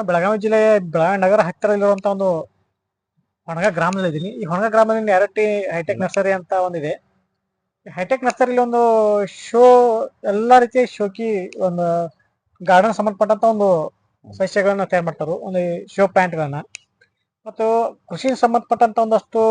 ನಾನು ಬೆಳಗಾವಿ ಜಿಲ್ಲೆಯ ಬೆಳಗಾವಿ ನಗರ ಹತ್ತಿರಲ್ಲಿರುವಂತ ಒಂದು ಹೊಣಗ ಗ್ರಾಮದಲ್ಲಿ ಇದ್ದೀನಿ. ಈ ಹೊಣಗ ಗ್ರಾಮದಲ್ಲಿ ಎರಟಿ ಹೈಟೆಕ್ ನರ್ಸರಿ ಅಂತ ಒಂದಿದೆ. ಹೈಟೆಕ್ ನರ್ಸರಿಲಿ ಒಂದು ಶೋ ಎಲ್ಲಾ ರೀತಿಯ ಶೋಕಿ ಒಂದು ಗಾರ್ಡನ್ ಸಂಬಂಧಪಟ್ಟಂತ ಒಂದು ಸಸ್ಯಗಳನ್ನ ತಯಾರು ಮಾಡ್ತಾರೆ. ಒಂದು ಶೋ ಪ್ಯಾಂಟ್ಗಳನ್ನ ಮತ್ತು ಕೃಷಿ ಸಂಬಂಧಪಟ್ಟಂತ ಒಂದಷ್ಟು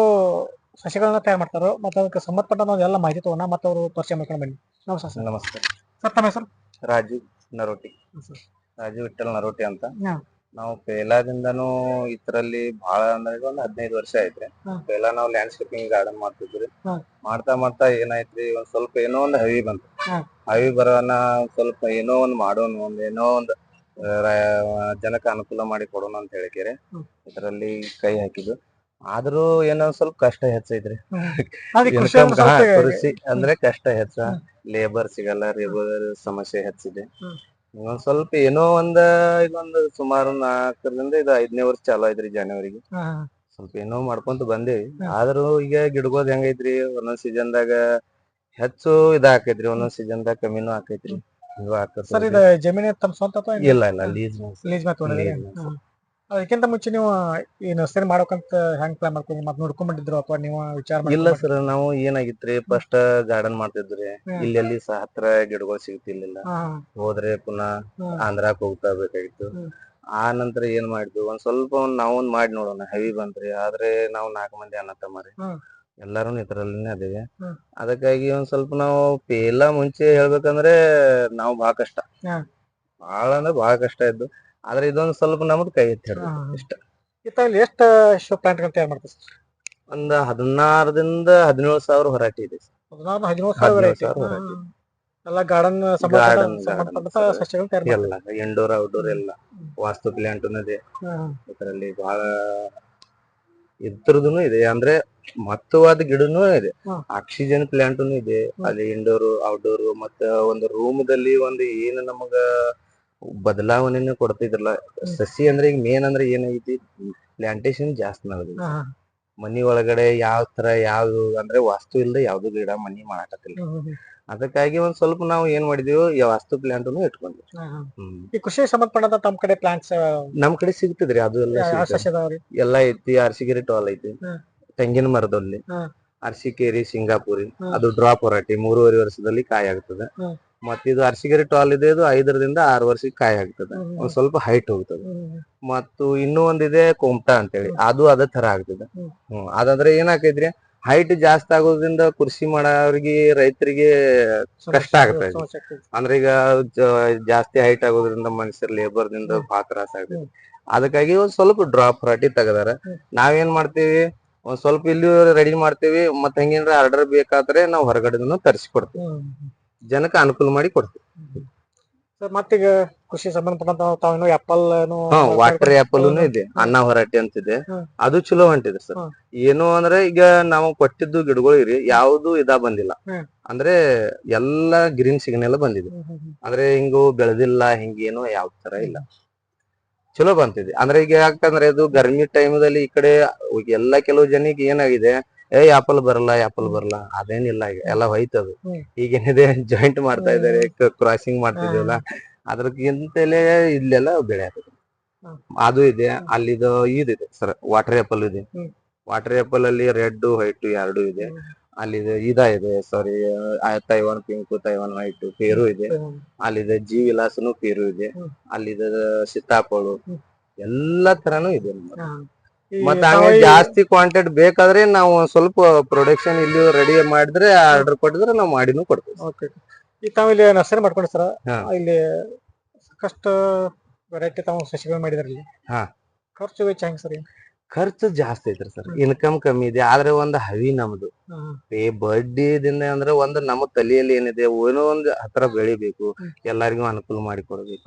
ಸಸ್ಯಗಳನ್ನ ತಯಾರು ಮಾಡ್ತಾರೆ. ಮತ್ತು ಅದಕ್ಕೆ ಸಂಬಂಧಪಟ್ಟಂತ ಒಂದು ಎಲ್ಲ ಮಾಹಿತಿ ತಗೋಣ. ಮತ್ತು ಅವರು ಪರಿಚಯ ಮಾಡ್ಕೊಂಡು ಬನ್ನಿ. ನಮಸ್ಕಾರ ಸರ್. ನಮಸ್ತೆ. ಸರ್ ತಮ್ಮ ಹೆಸರು? ರಾಜೀವ್ ನರೋಟಿ. ರಾಜೀವ್ ರಾಜು ವಿಠಲ್ ನರೋಟಿ ಅಂತ. ಹಾ. ನಾವು ಪೇಲಾದಿಂದನೂ ಇದ್ರಲ್ಲಿ ಬಹಳ ಅಂದ್ರೆ ಈಗ ಒಂದ್ ಹದಿನೈದು ವರ್ಷ ಐತ್ರಿ ಹಾ. ಪೇಲಾ ನಾವು ಲ್ಯಾಂಡ್ಸ್ಕೇಪಿಂಗ್ ಗಾರ್ಡನ್ ಮಾಡ್ತಿದ್ರಿ ಹಾ. ಮಾಡ್ತಾ ಮಾಡ್ತಾ ಏನಾಯ್ತ್ರಿ ಒಂದ್ ಸ್ವಲ್ಪ ಏನೋ ಒಂದ್ ಹವಿ ಬಂತು ಹಾ. ಹವಿ ಬರೋಣ ಸ್ವಲ್ಪ ಏನೋ ಒಂದ್ ಮಾಡೋಣ ಒಂದ್ ಏನೋ ಒಂದ್ ಆ, ರ- ಜನಕ್ಕೆ ಅನುಕೂಲ ಮಾಡಿ ಕೊಡೋಣ ಅಂತ ಹೇಳಿಕೆರೆ ಹ್ಮ್. ಇದರಲ್ಲಿ ಕೈ ಹಾಕಿದ್ದು ಆದ್ರೂ ಏನೋ ಒಂದ್ ಸ್ವಲ್ಪ ಕಷ್ಟ ಹೆಚ್ಚೈತ್ರಿ ಕೃಷಿ Income ಅಂದ್ರೆ ಸ್ವಲ್ಪ ಕೃಷಿ ಅಂದ್ರೆ ಕಷ್ಟ ಹೆಚ್ಚ. ಲೇಬರ್ ಸಿಗಲ್ಲ ಲೇಬರ್ ಸಮಸ್ಯೆ ಹೆಚ್ಚಿದೆ ಹ್ಮ್. ಇನ್ನೊಂದ್ ಸ್ವಲ್ಪ ಏನೋ ಒಂದ ಇದೊಂದ್ ಒಂದು ಸುಮಾರು ನಾಲ್ಕರಿಂದ ಇದು ಐದನೇ ವರ್ಷ ಚಾಲು ಐತ್ರಿ ಜನವರಿಗೆ ಸ್ವಲ್ಪ ಏನೋ ಮಾಡ್ಕೊಂತ ಬಂದೇವಿ. ಆದ್ರೂ ಈಗ ಗಿಡಗೋದ್ ಹೆಂಗೈತ್ರಿ ಒಂದೊಂದ್ ಸೀಸನ್ದಾಗ ಹೆಚ್ಚು ಇದಾಕೈತ್ರಿ ಒಂದೊಂದ್ ಸೀಸನ್ದಾಗ ಕಮ್ಮಿನೂ ಆಕೈತ್ರಿ ಆಕತ್ ಸರ್ ಇದು ಜಮೀನು ತಮ್ಮ ಸ್ವಂತ ಅಥವಾ ಹೆಂಗೆ? ಇಲ್ಲ ಇಲ್ಲ? ಲೀಸ್ ಲೀಸ್ ಅದಕ್ಕಿಂತ ಮುಂಚೆ ನೀವು ಈ ನರ್ಸರಿ ಮಾಡ್ಬೇಕಂತ ಹೆಂಗ್ ಪ್ಲಾನ್ ಮಾಡ್ಕೊಂಡ್ರಿ? ಮತ್ತೆ ನೋಡ್ಕೊಂಡ್ಬಿಟ್ಟಿದ್ರು ಅಥವಾ ನೀವು ವಿಚಾರ ಇಲ್ಲ ಸರ್ ನಾವು ಏನಾಗಿತ್ರಿ? ಫಸ್ಟ್ ಗಾರ್ಡನ್ ಮಾಡ್ತಿದ್ರಿ. ಇಲ್ಲೆಲ್ಲಿ ಇಲ್ಲಿ ಅಲ್ಲಿ ಸಹ ಹತ್ರ ಗಿಡಗಳು ಸಿಗ್ತಿರ್ಲಿಲ್ಲ. ಹೋದ್ರೆ ಪುನಃ ಹ್ಮ್. ಹೋಗ್ತಾ ಬೇಕಾಗಿತ್ತು. ಆ ನಂತರ ಏನ್ ಮಾಡಿದ್ವಿ? ಒಂದ್ ಸ್ವಲ್ಪ ಒಂದ್ ನಾವೊಂದ್ ಮಾಡಿ ನೋಡೋಣ. ಹೆವಿ ಬಂತ್ರಿ. ಆದ್ರೆ ನಾವು ನಾಲ್ಕು ಮಂದಿ ಅನ್ನತ ತಮ್ಮರಿ. ಎಲ್ಲಾರು ಇದ್ರಲ್ಲಿನೇ ಅದೇವಿ. ಅದಕ್ಕಾಗಿ ಒಂದ್ ಸ್ವಲ್ಪ ನಾವು ಪೇಲ ಮುಂಚೆ ಹೇಳ್ಬೇಕಂದ್ರೆ ನಾವು ಬಹಳ ಕಷ್ಟ. ಬಾಳ ಬಹಳ ಅಂದ್ರೆ ಬಹಳ ಕಷ್ಟ ಇದ್ದು. ಆದ್ರೆ ಇದೊಂದ್ ಸ್ವಲ್ಪ ನಮ್ದು ಕೈ ಎತ್ತಿ ಹಿಡ್ದು ಹಾ. ಇಷ್ಟ. ಎಷ್ಟು ಶೋ ಪ್ಲಾಂಟ್ ತಯಾರು ಮಾಡ್ತೀವಿ ಸರ್ ಒಂದ್ ಹದಿನಾರದಿಂದ ಹದಿನೇಳು ಸಾವಿರ ಹೊರಾಟಿ ಇದೆ ಹದಿನಾರು ಹದಿನೇಳು ಸಾವಿರ ಹದಿನೇಳು ಸಾವಿರ ಹಾ, variety. ಎಲ್ಲ ಗಾರ್ಡನ್ Garden, ಸಂಬಂಧಪಟ್ಟ garden. ಸಸ್ಯಗಳು ತಯಾರು ಮಾಡ್ತೀವಿ ಎಲ್ಲ ಇಂಡೋರ್ ಔಟ್ಡೋರ್ ಎಲ್ಲ. ವಾಸ್ತು ಪ್ಲಾಂಟ್ ಇದೆ ಹಾ, ಇದರಲ್ಲಿ ಬಹಳ ಇದ್ರದುನು ಇದೆ. ಅಂದ್ರೆ ಮತ್ತುವಾದ ಗಿಡನೂ ಇದೆ. ಆಕ್ಸಿಜನ್ ಪ್ಲಾಂಟ್ನು ಇದೆ. ಅಲ್ಲಿ ಇಂಡೋರ್ ಔಟ್ಡೋರ್ ಮತ್ತ ಒಂದು ರೂಮ್ ದಲ್ಲಿ ಒಂದು ಏನು ನಮಗ ಬದಲಾವಣೆನ ಕೊಡ್ತಿದ್ರಲ್ಲ. ಸಸಿ ಅಂದ್ರೆ ಈಗ ಮೇನ್ ಅಂದ್ರೆ ಏನೈತಿ? ಪ್ಲಾಂಟೇಶನ್ ಜಾಸ್ತಿ ಹಾ. ಮನಿ ಒಳಗಡೆ ಯಾವ ತರ ಯಾವ ಅಂದ್ರೆ ವಾಸ್ತು ಇಲ್ಲದೆ ಯಾವ್ದು ಗಿಡ ಮನಿ ಮಾಡಾಕತ್ತಿಲ್ಲ. ಅದಕ್ಕಾಗಿ ಒಂದ್ ಸ್ವಲ್ಪ ನಾವು ಏನ್ ಮಾಡಿದೀವಿ ಈ ವಾಸ್ತು ಪ್ಲಾಂಟ್ ಇಟ್ಕೊಂಡ್ವಿ. ಈ ಕೃಷಿ ಸಮರ್ಪಣದ ತಮ್ಮ ಕಡೆ ಪ್ಲಾಂಟ್ಸ್ ನಮ್ ಕಡೆ ಸಿಗ್ತದ್ರಿ ಅದು ಎಲ್ಲ ಎಲ್ಲಾ ಐತಿ ಅರಸಿಗೆರೆ ಟಾಲ್ ಐತಿ. ತೆಂಗಿನ ಮರದಲ್ಲಿ. ಅರಸಿಕೇರಿ ಸಿಂಗಾಪುರಿ ಅದು ಡ್ರಾಪ್ ಹೊರಟಿ ಮೂರುವರೆ ವರ್ಷದಲ್ಲಿ ಕಾಯಿ ಆಗ್ತದೆ. ಹ್ಮ್. ಮತ್ತ ಇದು ಅರ್ಶಿಗೆರೆ ಟಾಲ್ ಇದೆ ಇದು ಐದರಿಂದ ಆರು ವರ್ಷಕ್ಕೆ ಕಾಯಿ ಆಗ್ತದೆ. ಒಂದ್ ಸ್ವಲ್ಪ ಹೈಟ್ ಹೋಗ್ತದೆ ಮತ್ತು ಇನ್ನೂ ಒಂದಿದೆ ಕೋಮ್ಟಾ ಅಂತೇಳಿ ಅದು ಅದೇ ತರ ಆಗ್ತದೆ ಹ್ಮ್. ಅಂದ್ರ ಅದಂದ್ರೆ ಏನಾಕೈತ್ರಿ ಹೈಟ್ ಜಾಸ್ತಿ ಆಗೋದ್ರಿಂದ ಕೃಷಿ ಮಾಡೋರಿಗೆ ರೈತರಿಗೆ ಕಷ್ಟ. ಆಗ್ತದೆ. ಅಂದ್ರೆ ಈಗ ಜಾಸ್ತಿ ಹೈಟ್ ಆಗೋದ್ರಿಂದ ಮನುಷ್ಯರ್ ಲೇಬರ್ ದಿಂದ. ಬಹಳ ತ್ರಾಸ ಆಗ್ತದೆ ಅದಕ್ಕಾಗಿ ಒಂದ್ ಸ್ವಲ್ಪ ಡ್ರಾಪ್ ರಾಟಿ ತೆಗದಾರ. ನಾವೇನ್ ಮಾಡ್ತೀವಿ ಒಂದ್ ಸ್ವಲ್ಪ ಇಲ್ಲಿ ರೆಡಿ ಮಾಡ್ತೀವಿ ಮತ್ತ್ ಹೆಂಗೇನ್ರ ಆರ್ಡರ್ ಬೇಕಾದ್ರೆ ನಾವು ಹೊರಗಡೆನು ತರಿಸಿ ಕೊಡ್ತೀವಿ. ಜನಕ್ಕೆ ಅನುಕೂಲ ಮಾಡಿ ಕೊಡ್ತೀವಿ. ಸರ್ ಮತ್ತೀಗ ಕೃಷಿ ಸಂಬಂಧಪಟ್ಟಂತ ಆಪಲ್ ವಾಟರ್ ಆಪಲ್ ಇದೆ. ಅನ್ನ ಹೊರಟಿ ಅಂತ ಇದೆ ಅದು ಚಲೋ ಹೊಂಟಿದೆ ಸರ್. ಏನು ಅಂದ್ರೆ ಈಗ ನಾವು ಕೊಟ್ಟಿದ್ದು ಗಿಡಗಳಿರಿ ಯಾವ್ದು ಇದಾ ಬಂದಿಲ್ಲ. ಅಂದ್ರೆ ಎಲ್ಲಾ ಗ್ರೀನ್ ಸಿಗ್ನಲ್ ಬಂದಿದೆ. ಅಂದ್ರೆ ಹಿಂಗು ಬೆಳೆದಿಲ್ಲ ಹಿಂಗೇನು ಯಾವ ತರ ಇಲ್ಲ. ಚಲೋ ಬಂತಿದೆ. ಅಂದ್ರೆ ಈಗ ಯಾಕಂದ್ರೆ ಇದು ಗರ್ಮಿ ಟೈಮದಲ್ಲಿ ಈ ಕಡೆ ಎಲ್ಲಾ ಕೆಲವು ಜನಕ್ಕೆ ಏನಾಗಿದೆ ಏ ಆಪಲ್ ಬರಲ್ಲ ಆಪಲ್ ಬರಲ್ಲ ಅದೇನಿಲ್ಲ ಈಗ ಎಲ್ಲ ಹೋಯ್ತದು. ಏನ್ ಈಗೇನಿದೆ ಜಾಯಿಂಟ್ ಮಾಡ್ತಾ ಇದಾರೆ ಕ್ರಾಸಿಂಗ್ ಮಾಡ್ತಿದೀವಲ್ಲ ಅದ್ರಕ್ಕಿಂತಲೇ ಇಲ್ಲೆಲ್ಲ ಬೆಳೆ ಆಗ್ತದೆ ಅದು ಇದೆ ಅಲ್ಲಿದು ಇದೆ ಸರ್ ವಾಟರ್ ಆಪಲ್ ಇದೆ. ವಾಟರ್ ಆಪಲ್ ಅಲ್ಲಿ ರೆಡ್ ವೈಟ್ ಎರಡು ಇದೆ. ಅಲ್ಲಿದೆ ಇದ ಇದೆ sorry Taiwan pink Taiwan white pear ಇದೆ. ಅಲ್ಲಿದೆ ಜಿ ವಿಲಾಸನು ಪೇರು ಇದೆ. ಅಲ್ಲಿದ ಹ್ಮ್. ಎಲ್ಲಾ ತರಾನು ಇದೆ. ಮತ್ತೆ ಹಂಗೆ ಜಾಸ್ತಿ ಕ್ವಾಂಟಿಟಿ ಬೇಕಾದ್ರೆ ನಾವು ಸ್ವಲ್ಪ ಪ್ರೊಡಕ್ಷನ್ ಇಲ್ಲಿ ರೆಡಿ ಮಾಡಿದ್ರೆ ಆರ್ಡರ್ ಕೊಟ್ಟಿದ್ರೆ ನಾವು ಮಾಡಿನೂ ಕೊಡ್ತೀವಿ. ಓಕೆ ಈಗ ತಾವು ಇಲ್ಲಿ ನರ್ಸರಿ ಮಾಡ್ಕೊಂಡು ಸರ್? ಹಾ. ಇಲ್ಲಿ ಸಾಕಷ್ಟು ವೆರೈಟಿ ತಾವು ಸಸಿಗಳು ಮಾಡಿದ್ರಲ್ಲಿ. ಹಾ. ಖರ್ಚು ವೆಚ್ಚ ಹೆಂಗ್ ಸರ್? ಖರ್ಚು ಜಾಸ್ತಿ ಐತ್ರಿ ಸರ್. ಇನ್ಕಮ್ ಕಮ್ಮಿ ಇದೆ. ಆದ್ರೆ ಒಂದ್ ಹವಿ ನಮ್ದು. ಏ ಬಡ್ಡಿದಿಂದ ಅಂದ್ರೆ ಒಂದ್ ನಮ್ಮ ತಲೆಯಲ್ಲಿ ಏನಿದೆ ಏನೋ ಒಂದ್ ಹತ್ರ ಬೆಳಿಬೇಕು. ಎಲ್ಲಾರಿಗೂ ಅನುಕೂಲ ಮಾಡಿ ಕೊಡ್ಬೇಕು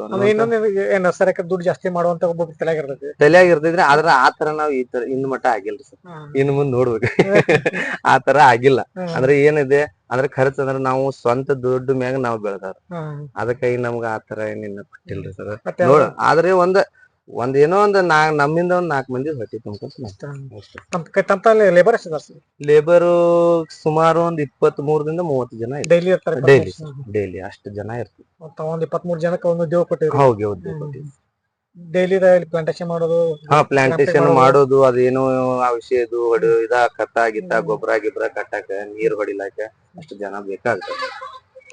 ದುಡ್ಡು ಜಾಸ್ತಿ ಮಾಡುವಂತ ಒಬ್ಬೊಬ್ರು ತಲೆಯಾಗಿರ್ತೈತಿ. ತಲೆಯಾಗ ಇರ್ತೈದ್ರಿ ಆದ್ರ ಆ ತರ ನಾವ್ ಈ ತರ ಇನ್ ಮಟ್ಟ ಆಗಿಲ್ರಿ ಸರ್. ಇನ್ ಮುಂದ್ ನೋಡ್ಬೇಕು. ಆತರ ತರ ಆಗಿಲ್ಲ. ಅಂದ್ರೆ ಏನಿದೆ ಅಂದ್ರೆ ಖರ್ಚು ಅಂದ್ರೆ ನಾವು ಸ್ವಂತ ದುಡ್ಡು ಮ್ಯಾಗ ನಾವ್ ಬೆಳ್ದಾರ ಅದಕ್ಕಾಗಿ ನಮ್ಗ ಆತರ ಏನಿನ್ನ ಕೊಟ್ಟಿಲ್ರಿ ಸರ್. ನೋಡ ಆದ್ರೆ ಒಂದ್ ಒಂದ್ ಏನೋ ಒಂದ್ ನಾ ನಮ್ಮಿಂದ ಒಂದ್ ನಾಲ್ಕ್ ಮಂದಿ ಹೊಟ್ಟಿ ತುಂಬ್ಕೊಂತ ತಮ್ಮ ತಮ್ಮಲ್ಲಿ ಲೇಬರ್ ಎಷ್ಟು ಸರ್? ಲೇಬರ್ ಸುಮಾರು ಒಂದ್ ಇಪ್ಪತ್ ಮೂರರಿಂದ ಮೂವತ್ತು ಜನ ಡೈಲಿ ಇರ್ತಾರೆ ಡೈಲಿ ಡೈಲಿ ಅಷ್ಟು ಜನ ಇರ್ತೀವಿ. ಒಂದ್ ಒಂದ್ ಇಪ್ಪತ್ಮೂರು ಜನಕ್ಕೆ ಒಂದು ಉದ್ಯೋಗ ಕೊಟ್ಟಿವಿ ಹೌದು ಹೌದು ಡೈಲಿ ಪ್ಲಾಂಟೇಶನ್ ಮಾಡೋದು ಹಾ ಪ್ಲಾಂಟೇಶನ್ ಮಾಡೋದು. ಅದೇನೋ ಔಷಧ ಹೊಡೆ ಇದ ಕತ್ತ ಗಿತ್ತ ಗೊಬ್ಬರ ಗಿಬ್ಬರ ಕಟ್ಟಾಕ ನೀರ್ ಹೊಡಿಲಾಕ ಅಷ್ಟು ಜನ ಬೇಕಾಗ್ತದೆ.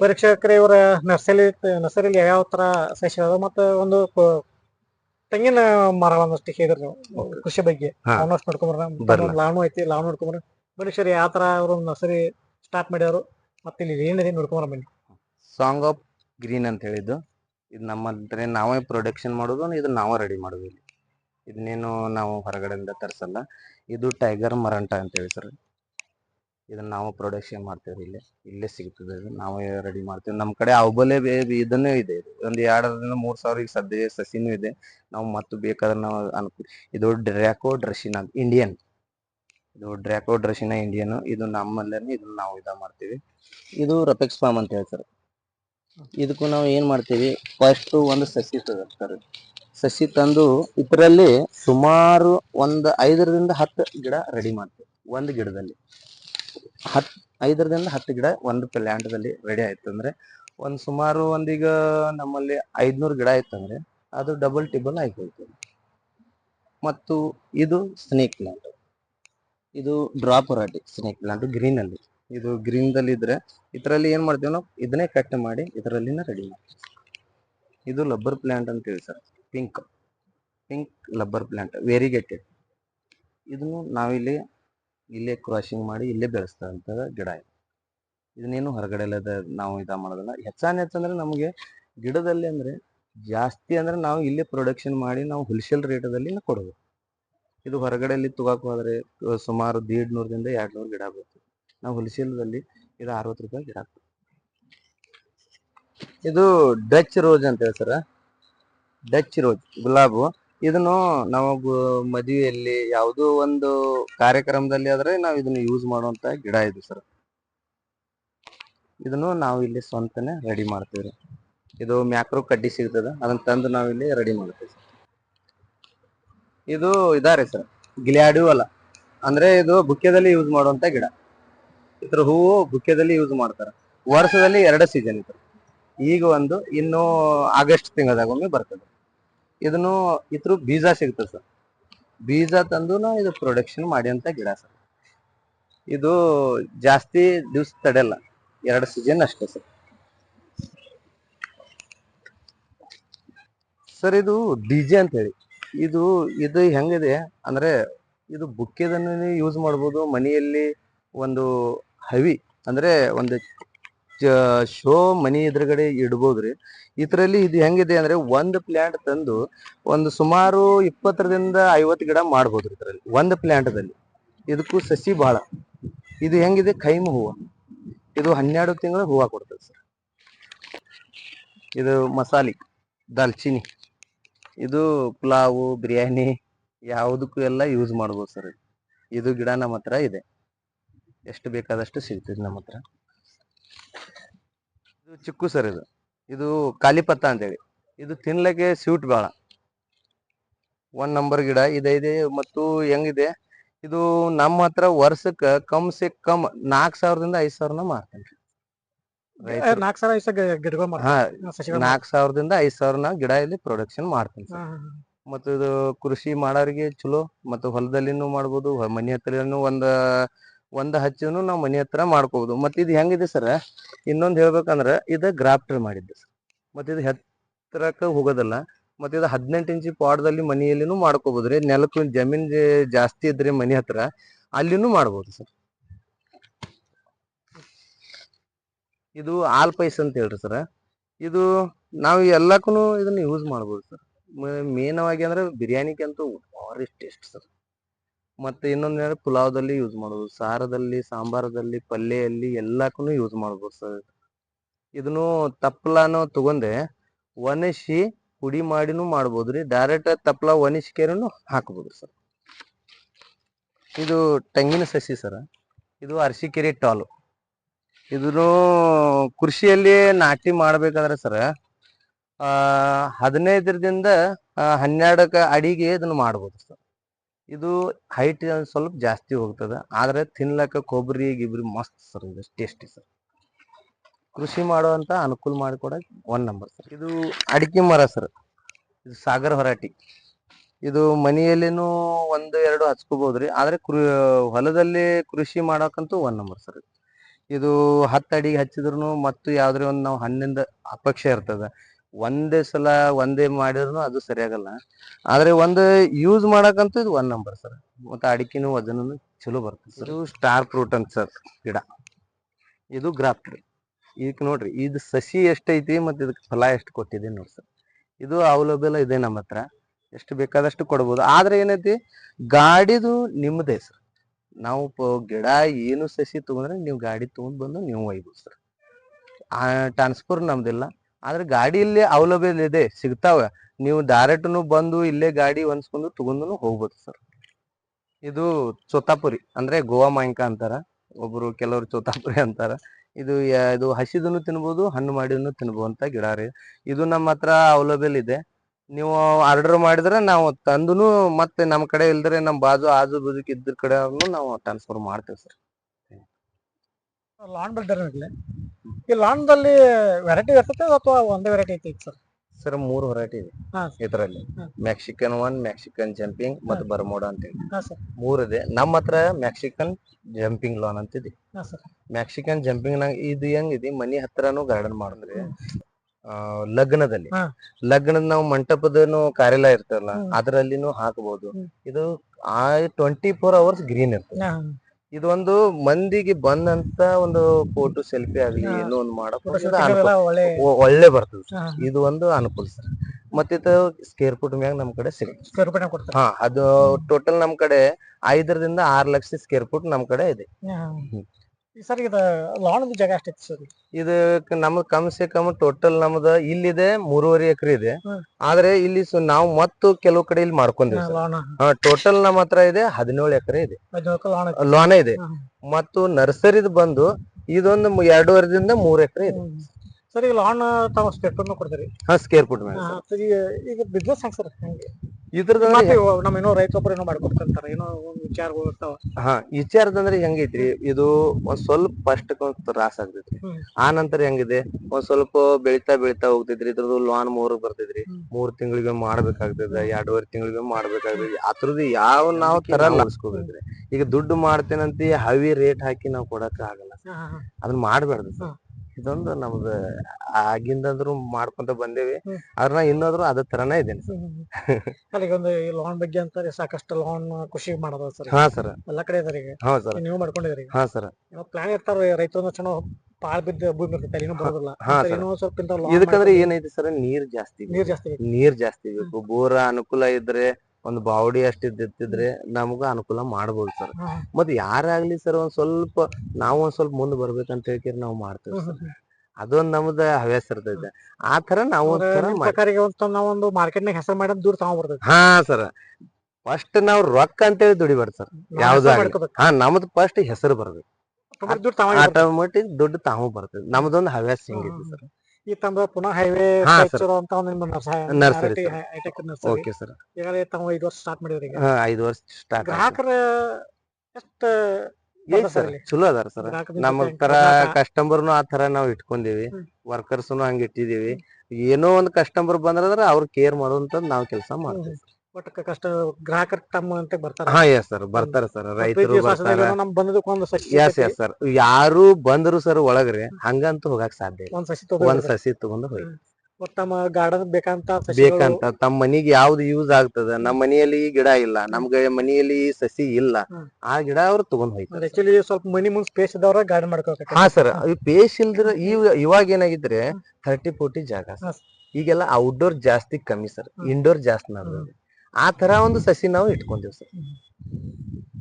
ಪರೀಕ್ಷಕರೇ ಇವರ ನರ್ಸರಿ ನರ್ಸರಿಲಿ ಯಾವ ತರ ಸಸ್ಯ ಅದ ಮತ್ತ ಒಂದು ತೆಂಗಿನ ಮರ ಒಂದಷ್ಟು ಹೇಳಿದ್ರು ನೀವು ಕೃಷಿ ಬಗ್ಗೆ ಹಾ. ಅವನಷ್ಟು ನೋಡ್ಕೊಂಬರ. ಲಾವಣು ಐತಿ ಲಾವಣು ನೋಡ್ಕೊಂಬರ ಬನ್ನಿ ಸರ್ ಯಾವ ತರ ಅವರು ನರ್ಸರಿ ಸ್ಟಾರ್ಟ್ ಮಾಡ್ಯಾರು ಮತ್ತೆ ಇಲ್ಲಿ ಏನಿದೆ ನೋಡ್ಕೊಂಬರ ಬನ್ನಿ. ಸಾಂಗ್ ಆಫ್ ಗ್ರೀನ್ ಅಂತ ಹೇಳಿದ್ದು. ಇದು ನಮ್ಮಂದ್ರೆ ನಾವೇ ಪ್ರೊಡಕ್ಷನ್ ಮಾಡೋದು ಇದು ನಾವೇ ರೆಡಿ ಮಾಡೋದು ಇಲ್ಲಿ. ಇದನ್ನೇನು ನಾವು ಹೊರಗಡೆಯಿಂದ ತರಿಸಲ್ಲ. ಇದು ಟೈಗರ್ ಮರಂಟ ಅಂತ ಹೇಳಿ ಸರ್. ಇದನ್ನ ನಾವು ಪ್ರೊಡಕ್ಷನ್ ಮಾಡ್ತೇವ್ರಿ ಇಲ್ಲೇ. ಇಲ್ಲೇ ಸಿಗ್ತದೆ ಇದು ನಾವೇ ರೆಡಿ ಮಾಡ್ತೇವೆ. ನಮ್ಮ ಕಡೆ ಅವಬಲೆ ಇದನ್ನೂ ಇದೆ. ಒಂದು ಎರಡರಿಂದ ಮೂರ್ ಸಾವಿರ ಸದ್ಯ ಸಸಿನೂ ಇದೆ. ನಾವು ಮತ್ತು ಬೇಕಾದ್ರೆ ನಾವು ಅನ್ಕೋ, ಇದು ಡ್ರ್ಯಾಕೋ ಡ್ರೆಸ್ಸಿನ ಇಂಡಿಯನ್ ಇದು ಡ್ರ್ಯಾಕೋ ಡ್ರೆಸ್ಸಿನ ಇಂಡಿಯನ್ ಇದು ನಮ್ಮಲ್ಲೇನೆ ಇದನ್ನ ನಾವು ಇದ ಮಾಡ್ತೀವಿ. ಇದು ರಪೆಕ್ಸ್ ಫಾರ್ಮ್ ಅಂತ ಹೇಳ್ತಾರೆ ಸರ್. ಇದಕ್ಕೂ ನಾವು ಏನ್ ಮಾಡ್ತೀವಿ? ಫಸ್ಟ್ ಒಂದು ಸಸಿ ತಗೋತಾರೆ ಸಸಿ ತಂದು ಇದರಲ್ಲಿ ಸುಮಾರು ಒಂದು ಐದರಿಂದ ಹತ್ತು ಗಿಡ ರೆಡಿ ಮಾಡ್ತೀವಿ. ಒಂದು ಗಿಡದಲ್ಲಿ. ಹತ್, ಐದರಿಂದ ಹತ್ತು ಗಿಡ ಒಂದು ಪ್ಲ್ಯಾಂಟದಲ್ಲಿ ರೆಡಿ ಆಯ್ತು ಅಂದ್ರೆ ಒಂದು ಸುಮಾರು ಒಂದೀಗ ನಮ್ಮಲ್ಲಿ ಐದ್ನೂರು ಗಿಡ ಇತ್ತಂದ್ರೆ ಅದು ಡಬಲ್ ಟಿಬಲ್ ಆಗಿ ಮತ್ತು ಇದು ಸ್ನೇಕ್ ಪ್ಲಾಂಟ್ ಇದು ಡ್ರಾಪ್ ಹೊರಾಟಿ ಸ್ನೇಕ್ ಪ್ಲಾಂಟ್ ಗ್ರೀನ್ ಅಲ್ಲಿ ಇದು ಗ್ರೀನ್ ದಲ್ಲಿ ಇದ್ರೆ ಇದರಲ್ಲಿ ಏನ್ ಮಾಡ್ತೀವಿ ನಾವು? ಇದನ್ನೇ ಕಟ್ ಮಾಡಿ ಇದರಲ್ಲಿನ ರೆಡಿ ಮಾಡ್ತೀವಿ. ಇದು ಲಬ್ಬರ್ ಪ್ಲಾಂಟ್ ಅಂತ ಹೇಳಿ sir pink pink rubber plant variegated ಇದನ್ನು ನಾವಿಲ್ಲಿ ಇಲ್ಲೇ ಕ್ರಾಸಿಂಗ್ ಮಾಡಿ ಇಲ್ಲೇ ಬೆಳೆಸ್ತಂತ ಗಿಡ ಇದು. ಇದನ್ನೇನು ಹೊರಗಡೆ ಎಲ್ಲ ನಾವು ಇದ ಮಾಡೋದಿಲ್ಲ. ಹೆಚ್ಚಾನ್ ಹೆಚ್ಚಂದ್ರೆ ನಮಗೆ ಗಿಡದಲ್ಲಿ ಅಂದ್ರೆ ಜಾಸ್ತಿ ಅಂದ್ರೆ ನಾವು ಇಲ್ಲೇ ಪ್ರೊಡಕ್ಷನ್ ಮಾಡಿ ನಾವು ಹೋಲ್ಸೇಲ್ ರೇಟದಲ್ಲಿ ಕೊಡೋದು. ಇದು ಹೊರಗಡೆಯಲ್ಲಿ ತಗೋಕ್ ಹೋದ್ರೆ ಸುಮಾರು ದೀಡ್ ನೂರದಿಂದ ಎರಡ್ ನೂರು ಗಿಡ ಬರ್ತದೆ ನಾವು ಹೋಲ್ಸೇಲ್ದಲ್ಲಿ ಇದು ಅರವತ್ತು ರೂಪಾಯಿ ಗಿಡ ಇದು ಡಚ್ ರೋಜ್ ಅಂತ ಹೇಳಿ ಸರ್. Dutch rose ಗುಲಾಬು. ಇದನ್ನು ನಾವು ಮದುವೆಯಲ್ಲಿ ಯಾವುದೋ ಒಂದು ಕಾರ್ಯಕ್ರಮದಲ್ಲಿ ಆದ್ರೆ ನಾವು ಇದನ್ನ ಯೂಸ್ ಮಾಡುವಂತ ಗಿಡ ಇದು ಸರ್ ಇದನ್ನು ನಾವು ಇಲ್ಲಿ ಸ್ವಂತನೇ ರೆಡಿ ಮಾಡ್ತೀವಿ ಇದು ಮ್ಯಾಕ್ರೋ ಕಡ್ಡಿ ಸಿಗ್ತದ, ಅದನ್ನ ತಂದು ನಾವು ಇಲ್ಲಿ ರೆಡಿ ಮಾಡ್ತೀವಿ ಇದು ಇದಾರೆ ಸರ್ ಗಿಲ್ಯಾಡು ಅಲ್ಲ. ಅಂದ್ರೆ ಇದು ಬುಕ್ಕೆದಲ್ಲಿ ಯೂಸ್ ಮಾಡುವಂತ ಗಿಡ. ಇದ್ರ ಹೂವು ಬುಕ್ಕೆದಲ್ಲಿ ಯೂಸ್ ಮಾಡ್ತಾರೆ. ವರ್ಷದಲ್ಲಿ ಎರಡು ಸೀಸನ್ ಇತ್ತು. ಈಗ ಒಂದು ಇನ್ನು ಆಗಸ್ಟ್ ತಿಂಗಳದಾಗ ಒಮ್ಮೆ ಬರ್ತದೆ. ಇದನ್ನು ಇದ್ರ ಬೀಜ ಸಿಗ್ತದೆ ಸರ್. ಬೀಜ ತಂದು ಇದು ಪ್ರೊಡಕ್ಷನ್ ಮಾಡಿದಂತ ಗಿಡ ಸರ್. ಇದು ಜಾಸ್ತಿ ದಿವ್ಸ ತಡೆಯಲ್ಲ, ಎರಡು ಸೀಸನ್ ಅಷ್ಟೇ ಸರ್. ಸರ್, ಇದು ಡಿಜೆ ಅಂತ ಹೇಳಿ ಇದು ಇದು ಹೆಂಗಿದೆ ಅಂದ್ರೆ ಇದು ಬುಕ್ಕೆದನ್ನು ಯೂಸ್ ಮಾಡ್ಬೋದು, ಮನೆಯಲ್ಲಿ ಒಂದು ಹವಿ ಅಂದ್ರೆ ಒಂದು ಶೋ ಮನಿ ಎದುರುಗಡೆ ಇಡ್ಬೋದ್ರಿ. ಇದರಲ್ಲಿ ಇದು ಹೆಂಗಿದೆ ಅಂದ್ರೆ ಒಂದು ಪ್ಲಾಂಟ್ ತಂದು ಒಂದು ಸುಮಾರು ಇಪ್ಪತ್ತರಿಂದ ಐವತ್ತು ಗಿಡ ಮಾಡ್ಬೋದ್ರಿ ಇದರಲ್ಲಿ, ಒಂದು ಪ್ಲಾಂಟ್ದಲ್ಲಿ ಇದಕ್ಕೂ ಸಸಿ ಬಹಳ ಇದು ಹೆಂಗಿದೆ? ಕೈಮ ಹೂವು. ಇದು ಹನ್ನೆರಡು ತಿಂಗಳು ಹೂವು ಕೊಡ್ತದೆ ಸರ್. ಇದು ಮಸಾಲಿ ದಾಲ್ಚಿನಿ ಇದು ಪುಲಾವು, ಬಿರಿಯಾನಿ ಯಾವುದಕ್ಕೂ ಎಲ್ಲ ಯೂಸ್ ಮಾಡ್ಬೋದು ಸರ್. ಇದು ಗಿಡ ನಮ್ಮ ಹತ್ರ ಇದೆ. ಎಷ್ಟು ಬೇಕಾದಷ್ಟು ಸಿಗ್ತದೆ ನಮ್ಮ ಹತ್ರ. ಇದು ಚಿಕ್ಕು ಸರ್ ಇದು. ಇದು ಕಾಲಿಪತ್ತ ಅಂತೇಳಿ. ಇದು ತಿನ್ಲಿಕ್ಕೆ ಸ್ವೀಟ್ ಭಾಳ ಒನ್ ನಂಬರ್ ಗಿಡ ಇದೈದೆ ಮತ್ತು ಹೆಂಗಿದೆ? ಇದು ನಮ್ಮ ಹತ್ರ ವರ್ಷಕ್ಕ ಕಮ್ ಸೆ ಕಮ್ ನಾಲ್ಕು ಸಾವಿರದಿಂದ ಐದು ಸಾವಿರನ ಮಾರ್ತೇನೆ ನಾಕ್ ನಾಲ್ಕು ಸಾವಿರ ಐದು ಗಿಡಗಳು ನಾಲ್ಕು ಸಾವಿರದಿಂದ ಐದು ಸಾವಿರನ ಗಿಡ ಇಲ್ಲಿ ಪ್ರೊಡಕ್ಷನ್ ಮಾಡ್ತೀನಿ ಸರ್. ಮತ್ತು ಇದು ಕೃಷಿ ಮಾಡೋರಿಗೆ ಚಲೋ ಮತ್ತು ಹೊಲದಲ್ಲಿನೂ ಮಾಡ್ಬೋದು ಮನೆ ಹತ್ರನೂ ಒಂದ ಒಂದ್ ಹಚ್ಚಿನೂ ನಾವು ಮನೆ ಹತ್ರ ಮಾಡ್ಕೋಬಹುದು ಮತ್ತೆ ಇದು ಹೆಂಗಿದೆ ಸರ್? ಇನ್ನೊಂದ್ ಹೇಳ್ಬೇಕಂದ್ರ ಇದು ಗ್ರಾಫ್ಟರ್ ಮಾಡಿದ್ದು ಮತ್ತೆ ಇದು ಹತ್ರಕ್ಕ ಹೋಗೋದಲ್ಲ, ಮತ್ತೆ ಇದು ಹದಿನೆಂಟು ಇಂಚಿ ಪಾಡ್ದಲ್ಲಿ ಮನೆಯಲ್ಲಿನೂ ಮಾಡ್ಕೋಬಹುದ್ರಿ ನೆಲಕ್ಕೂ ಜಮೀನ್ ಜಾಸ್ತಿ ಇದ್ರೆ ಮನೆ ಹತ್ರ ಅಲ್ಲಿನೂ ಮಾಡ್ಬೋದು ಸರ್. ಇದು ಆಲ್ ಪೈಸ್ ಅಂತ ಹೇಳ್ರಿ ಸರ್. ಇದು ನಾವು ಎಲ್ಲಕ್ಕೂ ಇದನ್ನ ಯೂಸ್ ಮಾಡ್ಬೋದು ಸರ್. ಮೇನವಾಗಿ ಅಂದ್ರೆ ಬಿರಿಯಾನಿಗೆ ಅಂತೂ ಭಾರಿ ಟೇಸ್ಟ್ ಸರ್. ಮತ್ತೆ ಇನ್ನೊಂದ್ ಏನಂದ್ರೆ ಪುಲಾವ್ದಲ್ಲಿ ಯೂಸ್ ಮಾಡ್ಬೋದು ಸಾರದಲ್ಲಿ, ಸಾಂಬಾರದಲ್ಲಿ ಪಲ್ಯದಲ್ಲಿ ಎಲ್ಲಕ್ಕೂ ಯೂಸ್ ಮಾಡ್ಬೋದು ಸರ್ ಇದನ್ನು ತಪ್ಪಲಾನು ತಗೊಂಡೆ. ಒಣಸಿ ಪುಡಿ ಮಾಡಿನೂ ಮಾಡ್ಬೋದ್ರಿ ಡೈರೆಕ್ಟ್ ತಪ್ಪಲ ಒಣಸ್ಕೇನು ಹಾಕ್ಬೋದು ಸರ್ ಇದು ತೆಂಗಿನ ಸಸಿ ಸರ ಇದು ಅರಸಿಕೆರೆ ಟಾಲು. ಇದನ್ನು ಕೃಷಿಯಲ್ಲಿ ನಾಟಿ ಮಾಡ್ಬೇಕಾದ್ರೆ ಸರ ಹದಿನೈದರಿಂದ ಹನ್ನೆರಡಕ್ಕೆ ಅಡಿಗೆ ಇದನ್ನು ಮಾಡ್ಬೋದು ಸರ್ ಇದು ಹೈಟ್ ಸ್ವಲ್ಪ ಜಾಸ್ತಿ ಹೋಗ್ತದ. ಆದ್ರೆ ತಿನ್ಲಕ್ಕ ಕೊಬ್ಬರಿ, ಗಿಬ್ರಿ ಮಸ್ತ್ ಸರ್ ಇದು. ಟೇಸ್ಟಿ ಸರ್ ಕೃಷಿ ಮಾಡುವಂತ ಅನುಕೂಲ ಮಾಡಿಕೊಡಕ್ ಒನ್ ನಂಬರ್ ಸರ್ ಇದು ಅಡಿಕೆ ಮರ ಸರ್ ಇದು ಸಾಗರ್ ಹೊರಾಟಿ. ಇದು ಮನೆಯಲ್ಲಿನೂ ಒಂದು, ಎರಡು ಹಚ್ಕೋಬಹುದ್ರಿ ಆದ್ರೆ ಕೃ, ಹೊಲದಲ್ಲಿ ಕೃಷಿ ಮಾಡೋಕ್ಕಂತೂ ಒನ್ ನಂಬರ್ ಸರ್ ಇದು ಹತ್ತು ಅಡಿಗೆ ಹಚ್ಚಿದ್ರು ಮತ್ತು ಯಾವ್ದ್ರ ಒಂದು ನಾವು ಹಣ್ಣಿಂದ ಅಪೇಕ್ಷೆ ಇರ್ತದ. ಒಂದೇ ಸಲ ಒಂದೇ ಮಾಡಿದ್ರು ಅದು ಸರಿಯಾಗಲ್ಲ. ಆದ್ರೆ ಒಂದು ಯೂಸ್ ಮಾಡಕಂತೂ ಇದು ಒನ್ ನಂಬರ್ ಸರ್ ಮತ್ತೆ ಅಡಿಕೆನೂ ವಜನನು ಚಲೋ ಬರ್ತದೆ ಇದು ಸ್ಟಾರ್ ಫ್ರೂಟ್ ಅಂತ ಸರ್ ಗಿಡ. ಇದು ಗ್ರಾಫ್ಟ್ ಇದಕ್ಕೆ ನೋಡ್ರಿ, ಇದು ಸಸಿ ಎಷ್ಟೈತಿ ಮತ್ತೆ ಇದಕ್ಕೆ ಫಲ ಎಷ್ಟು ಕೊಟ್ಟಿದೆ ನೋಡಿ ಸರ್ ಇದು ಅವೈಲೇಬಲ್ ಇದೆ ನಮ್ಮ ಹತ್ರ. ಎಷ್ಟು ಬೇಕಾದಷ್ಟು ಕೊಡ್ಬೋದು. ಆದ್ರೆ ಏನೈತಿ, ಗಾಡಿದು ನಿಮ್ಮದೇ ಸರ್ ನಾವು ಗಿಡ ಏನು ಸಸಿ ತಗೊಂಡ್ರೆ ನೀವು ಗಾಡಿ ತಗೊಂಡ್ ಬಂದು ನೀವು ಒಯ್ಬೋದು ಸರ್ ಆ ಟ್ರಾನ್ಸ್ಫರ್ ನಮ್ದಿಲ್ಲ. ಆದ್ರೆ ಗಾಡಿ ಇಲ್ಲಿ ಅವೈಲೇಬಲ್ ಇದೆ, ಸಿಗ್ತಾವ. ನೀವು ಡೈರೆಕ್ಟ್ನು ಬಂದು ಇಲ್ಲೇ ಗಾಡಿ ಹೊಂದ್ಸ್ಕೊಂಡು ತಗೊಂಡು ಹೋಗ್ಬೋದು ಸರ್. ಇದು ಚೋತಾಪುರಿ, ಅಂದ್ರೆ ಗೋವಾ ಮಾಯಂಕ ಅಂತಾರ. ಒಬ್ರು ಕೆಲವರು ಚೋತಾಪುರಿ ಅಂತಾರ. ಇದು ಇದು ಹಸಿದನ್ನು ತಿನ್ಬೋದು, ಹಣ್ಣು ಮಾಡಿನೂ ತಿನ್ಬೋಂತ ಗಿಡ ರೀ. ಇದು ನಮ್ಮ ಹತ್ರ ಅವೈಲೇಬಲ್ ಇದೆ. ನೀವು ಆರ್ಡರ್ ಮಾಡಿದ್ರೆ ನಾವು ತಂದು ಮತ್ತೆ ನಮ್ಮ ಕಡೆ ಇಲ್ದ್ರೆ ನಮ್ಮ ಬಾಜು, ಆಜು ಬಾಜು ಇದ್ರ ಕಡೆ ನಾವು ಟ್ರಾನ್ಸ್ಫರ್ ಮಾಡ್ತೇವೆ ಸರ್. ಲಾನ್ ಬಿಲ್ಡರ್ ಇರಲಿ. ಈ ಲಾನ್ದಲ್ಲಿ ವೆರೈಟಿ ಇರ್ತೈತೆ ಅಥವಾ ಒಂದೇ ವೆರೈಟಿ ಐತಿ ಸರ್? ಸರ್ ಮೂರು ವೆರೈಟಿ ಇದೆ. ಹಾ ಇದರಲ್ಲಿ ಹಾ. ಮೆಕ್ಸಿಕನ್ ಒನ್ ಮೆಕ್ಸಿಕನ್ ಜಂಪಿಂಗ್ ಮತ್ತು ಬರ್ಮೋಡ ಅಂತ ಹೇಳಿ ಹಾ ಸರ್. ಮೂರ್ ಇದೆ. ನಮ್ಮ ಹತ್ರ ಮೆಕ್ಸಿಕನ್ ಜಂಪಿಂಗ್ ಲಾನ್ ಅಂತ ಇದೆ. ಹಾ ಸರ್. ಮೆಕ್ಸಿಕನ್ ಜಂಪಿಂಗ್ ನಾಗ ಇದು ಹೆಂಗಿದೆ ಮನಿ ಹತ್ರನು ಗಾರ್ಡನ್ ಮಾಡಿದ್ರೆ ಆ, ಲಗ್ನದಲ್ಲಿ ಹಾ. ಲಗ್ನದ ನಾವು ಮಂಟಪದನು ಕಾರ್ಯಾಲಯ ಇರ್ತಲ್ಲ ಹ್ಮ್. ಅದರಲ್ಲಿನೂ ಹಾಕಬಹುದು ಹ್ಮ್. ಇದು ಆ ಟ್ವೆಂಟಿ ಫೋರ್ ಅವರ್ಸ್ ಗ್ರೀನ್ ಇರ್ತದೆ. ಹಾ, ಇದು ಒಂದು ಮಂದಿಗೆ ಬಂದಂತ ಒಂದು ಫೋಟೋ ಸೆಲ್ಫಿ ಆಗ್ಲಿ. ಏನೋ ಒಂದು ಮಾಡಕ್ ಒಳ್ಳೆ ಬರ್ತದೆ. ಇದು ಒಂದು ಅನುಕೂಲ ಸರ್. ಮತ್ತೆ ಇದು ಸ್ಕೇರ್ ಫುಟ್ ಮ್ಯಾಗ ನಮ್ ಕಡೆ ಸಿಗುತ್ತೆ. ಹಾ ಅದು ಟೋಟಲ್ ನಮ್ ಕಡೆ ಐದರಿಂದ ಆರ್ ಲಕ್ಷ ಸ್ಕೇರ್ ಫುಟ್ ನಮ್ ಕಡೆ ಇದೆ. ಸರ್ ಇದು ಲಾನ್ ಜಾಗ ಎಷ್ಟೈತಿ ಸರ್? ಇದು ನಮ್ದು ಕಮ್ ಸೆ ಕಮ್ ಟೋಟಲ್ ನಮ್ದ ಇಲ್ಲಿದೆ ಮೂರುವರೆ ಎಕರೆ ಇದೆ. ಆದ್ರೆ ಇಲ್ಲಿ ನಾವು ಮತ್ತು ಕೆಲವು ಕಡೆ ಇಲ್ಲಿ ಮಾಡ್ಕೊಂಡಿವಿ ಟೋಟಲ್ ನಮ್ಮ ಹತ್ರ ಇದೆ ಹದಿನೇಳು ಎಕರೆ ಇದೆ. ಲಾನ ಇದೆ. ಮತ್ತು ನರ್ಸರಿದ್ ಬಂದು ಇದೊಂದು ಎರಡೂವರೆದಿಂದ ಮೂರ್ ಎಕರೆ ಇದೆ. ಸರ್ ಈಗ ಲಾನ್ ತಾವು ಸ್ಕ್ವೇರ್ ಫೀಟ್ ಕೊಡ್ತೀರಿ? ಹಾ ಸ್ಕೇರ್ ಫುಟ್ ಮೇಲೆ ಹಾ, ಸರ್. ಈಗ ಈಗ ಬಿಸ್ನೆಸ್ ಹೆಂಗ್ ಸರ್? ಹೆಂಗೆ? ಇದ್ರದ್ದು ನಮ್ಮ ಏನೋ ಏನೋ ವಿಚಾರಗಳು ಇರ್ತಾವ ಹಾ ವಿಚಾರದಂದ್ರೆ ಹೆಂಗೈತ್ರಿ ಇದು ಒಂದ್ ಸ್ವಲ್ಪ ಫಸ್ಟ್ ತ್ರಾಸ ಆಗ್ತೈತ್ರಿ. ಆ ನಂತರ ಹೆಂಗಿದೆ ಒಂದ್ ಸ್ವಲ್ಪ ಬೆಳಿತಾ ಬೆಳಿತಾ ಹೋಗ್ತೈತ್ರಿ ಇದ್ರದ್ದು ಲೋನ್ ಮೂರ್ ಬರ್ತೈತ್ರಿ. ಮೂರ್ ತಿಂಗಳಿಗೆ ಮಾಡ್ಬೇಕಾಗ್ತದ ಎರಡೂವರೆ ತಿಂಗಳಿಗೆ ಮಾಡ್ಬೇಕಾಗ್ತದೆ ಅದ್ರದ್ದು ಯಾವ ನಾವ್ ತರ ಈಗ ದುಡ್ಡು ಮಾಡ್ತೇನಂತ ಹವಿ ರೇಟ್ ಹಾಕಿ ನಾವ್ ಕೊಡಕ್ ಆಗಲ್ಲ. ಅದನ್ನ ಮಾಡ್ಬಾರ್ದು. ಇದೊಂದು ನಮ್ದು ಆಗಿಂದಂದ್ರು ಮಾಡ್ಕೊಂತ ಬಂದೇವಿ. ಆದ್ರ ನಾ ಇನ್ನಾದ್ರು ಅದ ತರಾನೇ ಇದ್ದೇನೆ. ಈಗ ಒಂದು ಈ ಲಾನ್ ಬಗ್ಗೆ ಅಂತಾರೆ ಸಾಕಷ್ಟು ಲೋನ್ ಖುಷಿ ಮಾಡೋದು ಸರ್ ಹಾ ಸರ್. ಎಲ್ಲಾ ಕಡೆ ಇದಾರೆ ಈಗ. ಹಾ ಸರ್. ನೀವು ಮಾಡ್ಕೊಂಡಿದ್ರಿ ಹಾ ಸರ್. ಏನೋ ಪ್ಲಾನ್ ಇರ್ತಾರ ರೈತರು ಚಲೋ ಪಾಳ್ ಬಿದ್ದ ಭೂಮಿ ಇರ್ತೈತೆ ಅಲ್ಲಿನೂ ಬರೋದಿಲ್ಲ. ಏನೋ ಸ್ವಲ್ಪ ಇದಕ್ಕಂದ್ರೆ ಏನೈತಿ ಸರ್? ನೀರ್ ಜಾಸ್ತಿ. ನೀರ್ ಜಾಸ್ತಿ ನೀರ್ ಜಾಸ್ತಿ ಬೇಕು ಬೋರ ಅನುಕೂಲ ಇದ್ರೆ ಒಂದು ಬಾವಡಿ ಅಷ್ಟ್ ಇದ್ದಿದ್ರೆ ನಮಗ ಅನುಕೂಲ ಮಾಡ್ಬೋದು ಸರ್ ಮತ್ತ ಮತ್ ಯಾರಾಗ್ಲಿ ಸರ್ ಒಂದ್ ಸ್ವಲ್ಪ ನಾವು ಒಂದ್ ಸ್ವಲ್ಪ ಮುಂದ್ ಬರ್ಬೇಕಂತ ಹೇಳಿ ನಾವ್ ಮಾಡ್ತೇವೆ ಸರ್. ಅದೊಂದ್ ನಮ್ದ ಹವ್ಯಾಸ ಇರ್ತೈತೆ ಆ ತರ ನಾವು ಮಾಡ್- ನಾವೊಂದು ಮಾರ್ಕೆಟ್ನಾಗ ಹೆಸರು ಮಾಡೋದು ದೂರ ತಗೊಂಡ್ಬರ್ತೈತಿ ಹಾ ಸರ್ ಫಸ್ಟ್ ನಾವ್ ರೊಕ್ಕ ಅಂತೇಳಿ ದುಡಿಬಾರ್ದು ಸರ್ ಯಾವ್ದು ಹಾ ನಮ್ದು ಫಸ್ಟ್ ಹೆಸರು ಬರ್ಬೇಕು. ಆಟೋಮೆಟಿಕ್ ದುಡ್ಡು ತಾವು ಬರ್ತದೆ ನಮ್ದೊಂದು ಹವ್ಯಾಸ ಹಿಂಗೈತಿ ಸರ್ ತಮ್ಮ ಪುನಃ ಹೈವೇ ಹಾ, sir. ಅಂತ ಒಂದು Nursery, sir. Hi tech nursery. Okay sir. ಈಗಾಗಲೇ ತಾವು ಐದು ವರ್ಷ ಸ್ಟಾರ್ಟ್ ಮಾಡಿದ್ರಿ ಈಗ. ಹಾ ಐದು ವರ್ಷ ಸ್ಟಾರ್ಟ್ ಗ್ರಾಹಕರ ಎಷ್ಟ ಏನ್ ಸರ್ ಚಲೋ ಅದಾರ ಸರ್. ಗ್ರಾಹಕರ ನಮ್ಮ ಜೊತೆ ತರ ಕಸ್ಟಮರ್ನು ಆ ತರ ನಾವ್ ಇಟ್ಕೊಂಡಿವಿ. ವರ್ಕರ್ಸ್ ವರ್ಕರ್ಸ್ನು ಹಂಗ ಇಟ್ಟಿದೀವಿ. ಏನೋ ಒಂದ್ ಕಸ್ಟಮರ್ ಬಂದ್ರ ಅವ್ರ ಕೇರ್ ಮಾಡುವಂತ ನಾವ್ ಕೆಲಸ ಮಾಡ್ತೀವಿ ಒಟ್ಟ ಕಷ್ಟ ಗ್ರಾಹಕರ ತಮ್ಮ ಅಂತ ಬರ್ತಾರೆ. ಹಾ ಎಸ್ ಸರ್ ಬರ್ತಾರೆ ಸರ್ ರೈತರು ಬರ್ತಾರೆ. ನಮ್ ಬಂದದಕ್ಕೆ ಒಂದು ಸಸಿ ಎಸ್ ಎಸ್ ಸರ್ ಯಾರು ಬಂದ್ರು ಸರ್ ಒಳಗ್ರಿ ಹಂಗಂತೂ ಹೋಗಕ್ ಸಾಧ್ಯ ಇಲ್ಲ. ಒಂದ್ ಸಸಿ ಒಂದ್ ತಗೊಂಡ್ ಸಸಿ ತಗೊಂಡು ಹೋಗಿ. ಒಟ್ಟ ತಮ್ಮ ಗಾರ್ಡನ್ ಬೇಕಂತ ಸಸಿಗಳು- ಬೇಕಂತ ತಮ್ಮ ಮನಿಗೆ ಯಾವ್ದು ಯೂಸ್ ಆಗ್ತದ? ನಮ್ಮ ಮನೆಯಲ್ಲಿ ಈ ಗಿಡ ಇಲ್ಲ ನಮ್ಗೆ ಮನೆಯಲ್ಲಿ ಈ ಸಸಿ ಇಲ್ಲ. ಹ್ಮ್. ಆ ಗಿಡ ಅವ್ರು ತಗೊಂಡ್ ಹೋಯ್ತಾರೆ ಆಕ್ಚುಲಿ ಸ್ವಲ್ಪ ಮನಿ ಮುಂದ್ ಸ್ಪೇಸ್ ಇದ್ದವ್ರ ಗಾರ್ಡನ್ ಮಾಡ್ಕೋಬೇಕು ಹಾ ಸರ್ ಪೇಸ್ ಇಲ್ದ್ರ ಈ ಇವಾಗ ಏನಾಗಿದ್ರೆ ಥರ್ಟಿ ಫೋರ್ಟಿ ಜಾಗ ಹಾ, sir. ಈಗೆಲ್ಲ ಔಟ್ಡೋರ್ ಜಾಸ್ತಿ ಕಮ್ಮಿ ಸರ್. ಇಂಡೋರ್ ಜಾಸ್ತಿ ನಡೆದಿದೆ ಆ ತರ ಒಂದು ಸಸಿ ನಾವು ಇಟ್ಕೊಂತೀವಿ ಸರ್.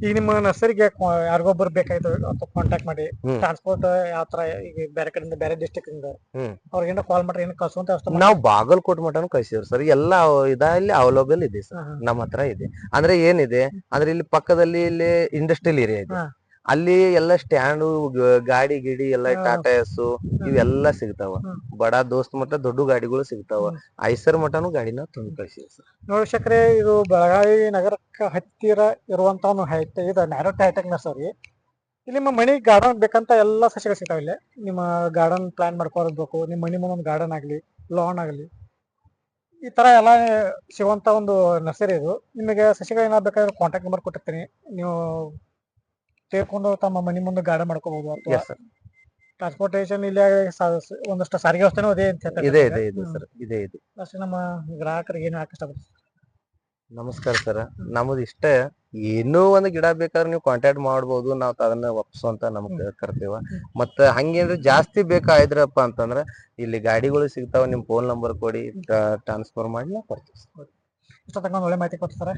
ಈಗ ನಿಮ್ಮ ನರ್ಸರಿಗೆ ಯಾರಿಗೊಬ್ಬರು ಬೇಕಾಯ್ತು ಅಥವಾ ಕಾಂಟ್ಯಾಕ್ಟ್ ಮಾಡಿ ಟ್ರಾನ್ಸ್ಪೋರ್ಟ್ ಯಾವ ತರ ಈಗ ಬೇರೆ ಕಡೆಯಿಂದ ಬೇರೆ ಡಿಸ್ಟ್ರಿಕ್ಟ್ ಇಂದ ಅವ್ರಿಗೆ ಅವ್ರಿಗೇನ ಕಾಲ್ ಮಾಡ್ರಿ ಏನು ಕಳ್ಸುವಂತ ಅಂತ ನಾವು ಬಾಗಲಕೋಟ್ ಮಠನು ಕಳ್ಸಿದ್ರು ಸರ್. ಎಲ್ಲ ಇದಲ್ಲಿ ಅವೈಲಬಲ್ ಇದೆ ಸರ್. ನಮ್ಮ ಹತ್ರ ಇದೆ. ಅಂದ್ರೆ ಏನಿದೆ? ಅಂದ್ರೆ ಇಲ್ಲಿ ಪಕ್ಕದಲ್ಲಿ ಇಲ್ಲಿ ಇಂಡಸ್ಟ್ರಿಯಲ್ ಏರಿಯಾ ಇದೆ. ಅಲ್ಲಿ ಎಲ್ಲ ಸ್ಟ್ಯಾಂಡು ಗಾಡಿ ಗಿಡಿ ಎಲ್ಲ. ಟಾಟಾ ಎಸ್ ಇವೆಲ್ಲ ಸಿಗ್ತಾವ. ಬಡಾ ದೋಸ್ತ್ ಮಟ್ಟ ದೊಡ್ಡ ಗಾಡಿಗಳು ಸಿಗ್ತಾವ. ಐಸರ್ ಮಟನು ಗಾಡಿನ ತಂದು ಕಳಿಸಿ ಸರ್. ನೋಡಿ ಶಕ್ರೆ ಇದು ಬೆಳಗಾವಿ ನಗರಕ್ಕೆ ಹತ್ತಿರ ಇರುವಂತ ಇದು ನ್ಯಾರೋಟ್ ಹೈಟೆಕ್ ನರ್ಸರಿ ಇಲ್ಲಿ ನಿಮ್ಮ ಮನಿ ಗಾರ್ಡನ್ ಬೇಕಂತ ಎಲ್ಲ ಸಸ್ಯಗಳು ಸಿಗ್ತಾವ ಇಲ್ಲಿ. ನಿಮ್ಮ ಗಾರ್ಡನ್ ಪ್ಲಾನ್ ಮಾಡ್ಕೊಳ್ಬೇಕು ನಿಮ್ಮ ಮನಿ ಮುಂದೊಂದು ಒಂದು ಗಾರ್ಡನ್ ಆಗ್ಲಿ ಲಾನ್ ಆಗ್ಲಿ. ಈ ತರ ಎಲ್ಲ ಸಿಗುವಂತ ಒಂದು ನರ್ಸರಿ ಇದು. ನಿಮಗೆ ಸಸಿಗಳು ಏನಾದ್ರು ಬೇಕಾದ್ರೆ ಕಾಂಟ್ಯಾಕ್ಟ್ ನಂಬರ್ ಕೊಟ್ಟಿರ್ತೀನಿ. ನೀವು ಸೇರ್ಕೊಂಡು ತಮ್ಮ ಮನೆ ಮುಂದೆ ಗಾರ್ಡನ್ ಮಾಡ್ಕೋಬಹುದು ಅಥವಾ ಎಸ್ ಸರ್ ಟ್ರಾನ್ಸ್ಪೋರ್ಟೇಷನ್ ಇಲ್ಲ ಸ- ಒಂದಷ್ಟು ಸಾರಿಗೆ ವ್ಯವಸ್ಥೆನೂ ಇದೆ ಅಂತ ಹೇಳ್ತಾರೆ ಇದೆ ಇದೆ ಇದೆ ಸರ್ ಇದೆ ಇದೆ. ಅಷ್ಟೇ ನಮ್ಮ ಗ್ರಾಹಕರಿಗೆ ಏನು ಹಾಕಿ ಇಷ್ಟಪಡ್ತೀವಿ ನಮಸ್ಕಾರ ಸರ್ ನಮ್ದು ಇಷ್ಟ. ಏನೋ ಒಂದು ಗಿಡ ಬೇಕಾದ್ರೆ ನೀವು ಕಾಂಟ್ಯಾಕ್ಟ್ ಮಾಡ್ಬೋದು. ನಾವು ಅದನ್ನ ಒಪ್ಸುವಂತ ನಮ್ಗೆ ಕರ್ತೇವ. ಮತ್ತ ಹಂಗೇನ್ರ ಜಾಸ್ತಿ ಬೇಕಾಯ್ದ್ರಪ್ಪ ಅಂತಂದ್ರ ಇಲ್ಲಿ ಗಾಡಿಗಳು ಸಿಗ್ತಾವ ನಿಮ್ ಫೋನ್ ನಂಬರ್ ಕೊಡಿ ಟ್ರಾನ್ಸ್ಫರ್ ಮಾಡಿ ನಾವು ಕೊಡ್ತೀವಿ ಇಷ್ಟ ತಗೊಂಡು ಒಳ್ಳೆ ಮಾಹಿತಿ ಕೊಡ್ತಾರೆ